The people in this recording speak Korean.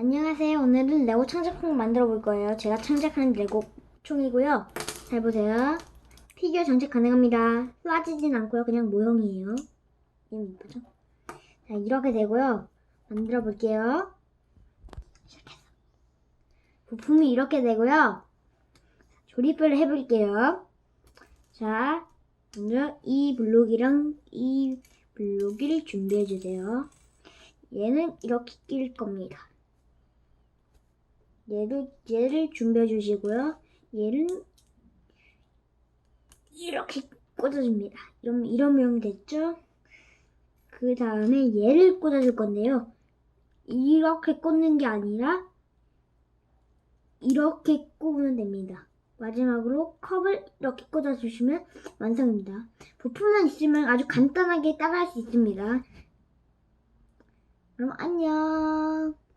안녕하세요. 오늘은 레고 창작품 만들어 볼 거예요. 제가 창작한 레고 총이고요. 잘 보세요. 피규어 장착 가능합니다. 쏴지진 않고요. 그냥 모형이에요. 님 이쁘죠? 자, 이렇게 되고요. 만들어 볼게요. 시작해서. 부품이 이렇게 되고요. 조립을 해볼게요. 자, 먼저 이 블록이랑 이 블록을 준비해 주세요. 얘는 이렇게 낄 겁니다. 얘를, 얘를 준비해 주시고요. 얘는 이렇게 꽂아줍니다. 이런, 이런 모양 됐죠? 그 다음에 얘를 꽂아줄 건데요. 이렇게 꽂는 게 아니라 이렇게 꼽으면 됩니다. 마지막으로 컵을 이렇게 꽂아주시면 완성입니다. 부품만 있으면 아주 간단하게 따라할 수 있습니다. 그럼 안녕.